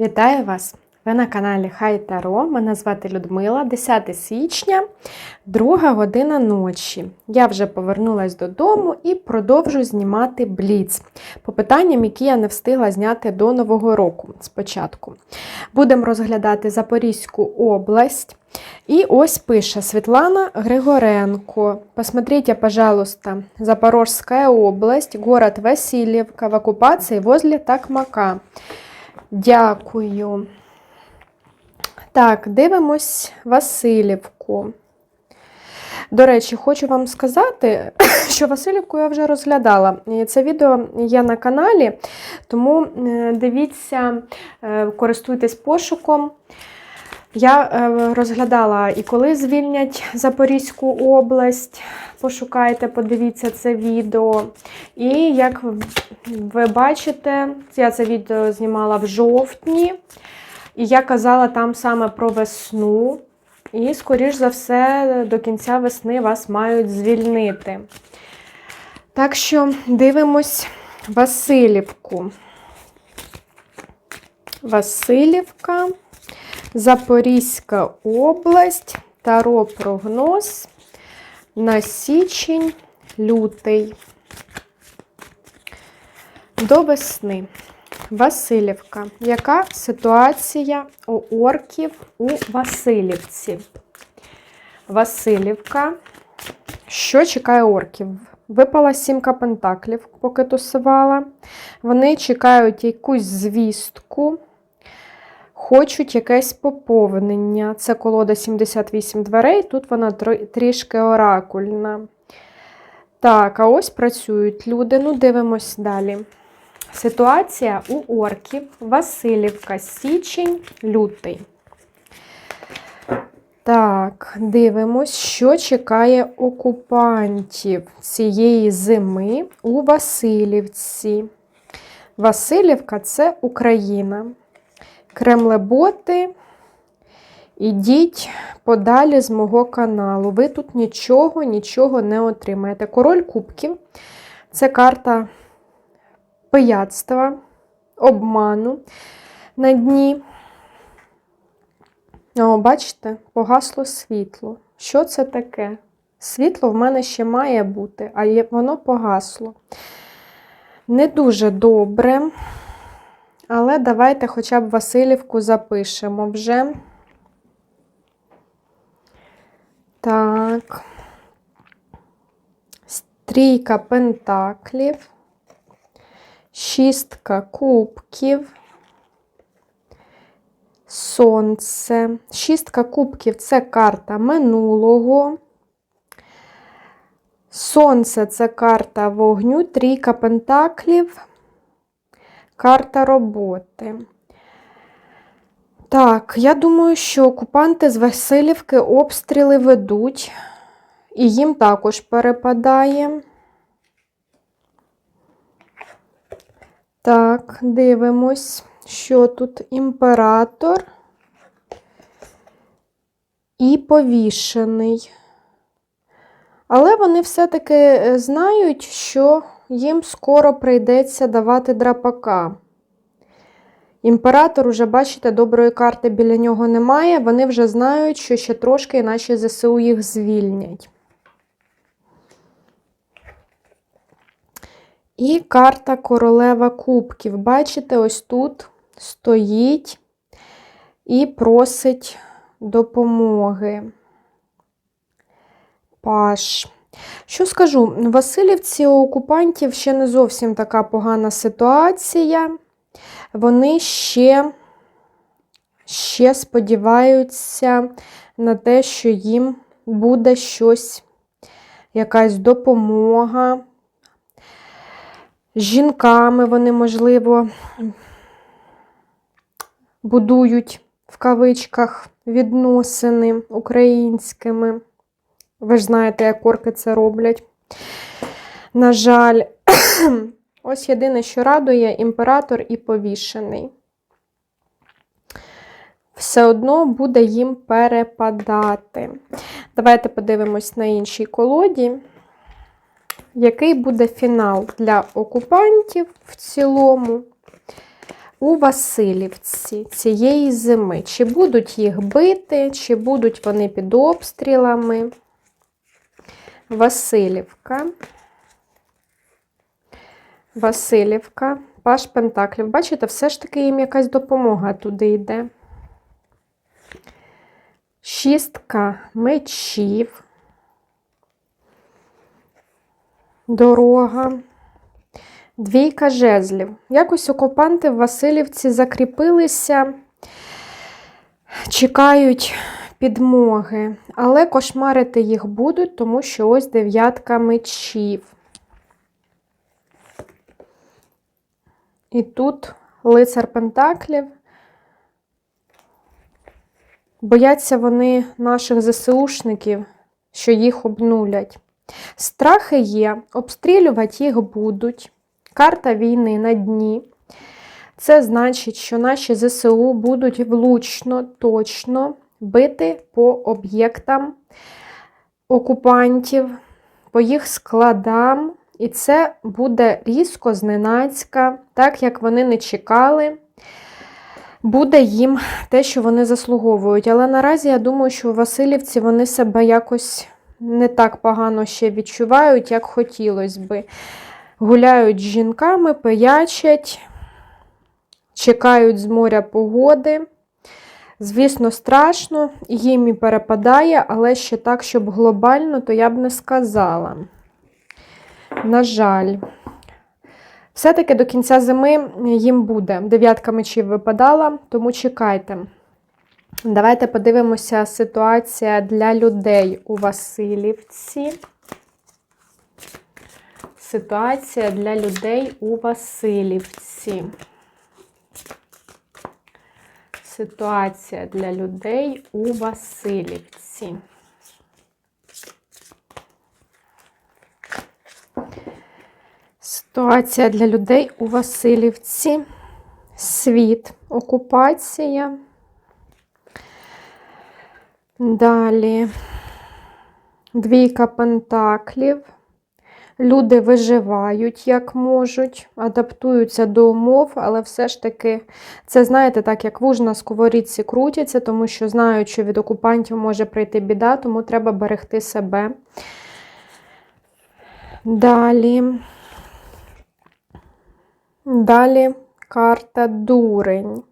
Вітаю вас! Ви на каналі Хай Таро. Мене звати Людмила, 10 січня, 2 година ночі. Я вже повернулася додому і продовжу знімати бліц по питанням, які я не встигла зняти до Нового року спочатку. Будемо розглядати Запорізьку область. І ось пише Світлана Григоренко. Посмотрите, пожалуйста, Запорожская область, город Васильевка в оккупации возле Такмака. Дякую. Так, дивимось Васильівку. До речі, хочу вам сказати, що Васильівку я вже розглядала. Це відео є на каналі, тому е, дивіться, е, користуйтесь пошуком. Я е, розглядала і коли звільнять Запорізьку область. Пошукайте, подивіться це відео. І як ви бачите, я це відео знімала в жовтні. І я казала там саме про весну. І, скоріш за все, до кінця весни вас мають звільнити. Так що дивимось Васильівку. Васильівка, Запорізька область, Таро прогноз на січень, лютий. До весни. Васильівка. Яка ситуація у орків у Васильівці? Васильівка. Що чекає орків? Випала сімка пентаклів, поки тусувала. Вони чекають якусь звістку, хочуть якесь поповнення. Це колода 78 дверей, тут вона трішки оракульна. Так, а ось працюють люди. Ну, дивимось далі. Ситуація у орків Васильівка, січень, лютий. Так, дивимось, що чекає окупантів цієї зими у Васильівці. Васильівка це Україна. Кремлеботи, ідіть подалі з мого каналу. Ви тут нічого, нічого не отримаєте. Король Кубків це карта пияцтва, обману на дні. О, бачите, погасло світло. Що це таке? Світло в мене ще має бути, а воно погасло. Не дуже добре. Але давайте хоча б Васильівку запишемо вже. Так. Стрійка пентаклів. Шістка кубків. Сонце. Шістка кубків це карта минулого. Сонце це карта вогню, трійка пентаклів, карта роботи. Так, я думаю, що окупанти з Васильівки обстріли ведуть, і їм також перепадає. Так, дивимось, що тут імператор і повішений. Але вони все-таки знають, що їм скоро прийдеться давати драпака. Імператор, уже, бачите, доброї карти біля нього немає. Вони вже знають, що ще трошки, іначе ЗСУ їх звільнять. І карта королева кубків. Бачите, ось тут стоїть і просить допомоги. Паш. Що скажу, Васильівці у окупантів ще не зовсім така погана ситуація. Вони ще, ще сподіваються на те, що їм буде щось, якась допомога. З жінками вони, можливо, будують в кавичках відносини українськими. Ви ж знаєте, як орки це роблять. На жаль, ось єдине, що радує, імператор і повішений. Все одно буде їм перепадати. Давайте подивимось на іншій колоді який буде фінал для окупантів в цілому. у Васильівці цієї зими. Чи будуть їх бити, чи будуть вони під обстрілами? Васильівка. Васильівка, Паш Пентаклів. Бачите, все ж таки їм якась допомога туди йде. Шістка мечів. Дорога. Двійка жезлів. Якось окупанти в Васильівці закріпилися, чекають підмоги, але кошмарити їх будуть, тому що ось дев'ятка мечів. І тут лицар Пентаклів. Бояться вони наших ЗСУшників, що їх обнулять. Страхи є, обстрілювати їх будуть. Карта війни на дні. Це значить, що наші ЗСУ будуть влучно, точно бити по об'єктам окупантів, по їх складам. І це буде різко, зненацька, так як вони не чекали, буде їм те, що вони заслуговують. Але наразі я думаю, що у Васильівці вони себе якось не так погано ще відчувають, як хотілося би. Гуляють з жінками, пиячать, чекають з моря погоди. Звісно, страшно, їм і перепадає, але ще так, щоб глобально, то я б не сказала. На жаль, все-таки до кінця зими їм буде. Дев'ятка мечів випадала, тому чекайте. Давайте подивимося ситуація для людей у Васильівці. Ситуація для людей у Васильівці. Ситуація для людей у Васильівці. Ситуація для людей у Васильівці. Світ, окупація. Далі двійка пентаклів. Люди виживають, як можуть, адаптуються до умов, але все ж таки, це, знаєте, так, як вуж на сковорідці крутяться, тому що знають, що від окупантів може прийти біда, тому треба берегти себе. Далі. Далі карта дурень.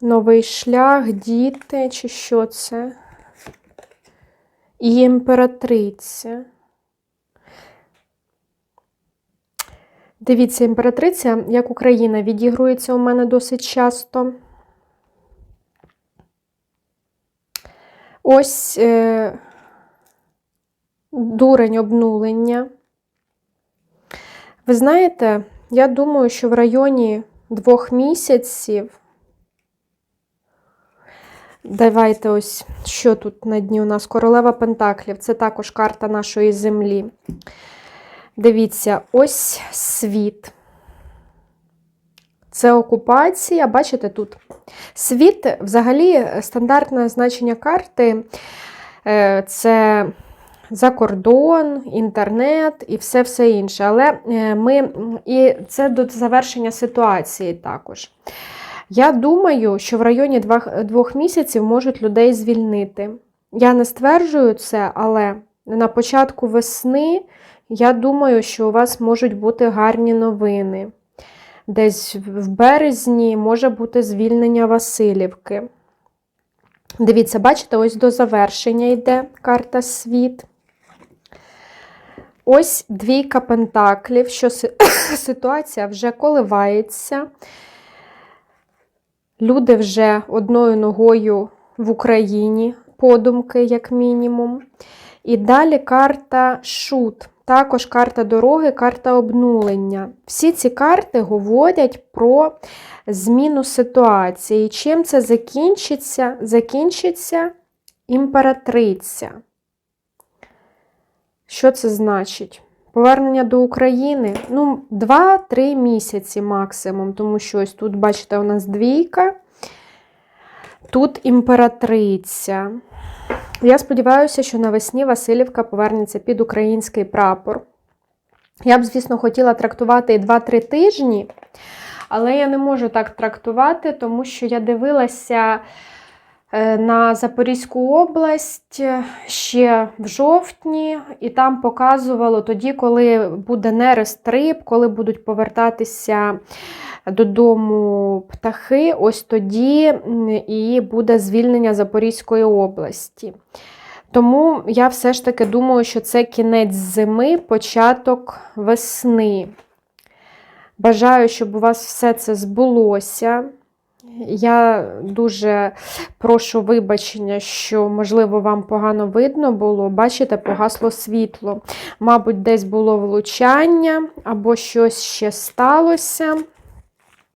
Новий шлях, діти, чи що це? І імператриця. Дивіться, імператриця, як Україна, відігрується у мене досить часто. Ось е, дурень обнулення. Ви знаєте, я думаю, що в районі двох місяців. Давайте ось, що тут на дні у нас королева Пентаклів. Це також карта нашої землі. Дивіться, ось світ. Це окупація. Бачите тут? Світ, взагалі, стандартне значення карти е, це за кордон, інтернет і все все інше. Але е, ми, і це до завершення ситуації також. Я думаю, що в районі двох місяців можуть людей звільнити. Я не стверджую це, але на початку весни я думаю, що у вас можуть бути гарні новини. Десь в березні може бути звільнення Васильівки. Дивіться, бачите, ось до завершення йде карта світ. Ось двійка пентаклів, що ситуація вже коливається. Люди вже одною ногою в Україні, подумки, як мінімум. І далі карта шут. Також карта дороги, карта обнулення. Всі ці карти говорять про зміну ситуації. Чим це закінчиться? Закінчиться імператриця. Що це значить? Повернення до України ну, 2-3 місяці максимум, тому що ось тут, бачите, у нас двійка, тут імператриця. Я сподіваюся, що навесні Васильівка повернеться під український прапор. Я б, звісно, хотіла трактувати 2-3 тижні, Але я не можу так трактувати, тому що я дивилася на Запорізьку область е, ще в жовтні, і там показувало тоді, коли буде нерест риб, коли будуть повертатися додому птахи, ось тоді і буде звільнення Запорізької області. Тому я все ж таки думаю, що це кінець зими, початок весни. Бажаю, щоб у вас все це збулося. Я дуже прошу вибачення, що, можливо, вам погано видно було. Бачите, погасло світло. Мабуть, десь було влучання або щось ще сталося.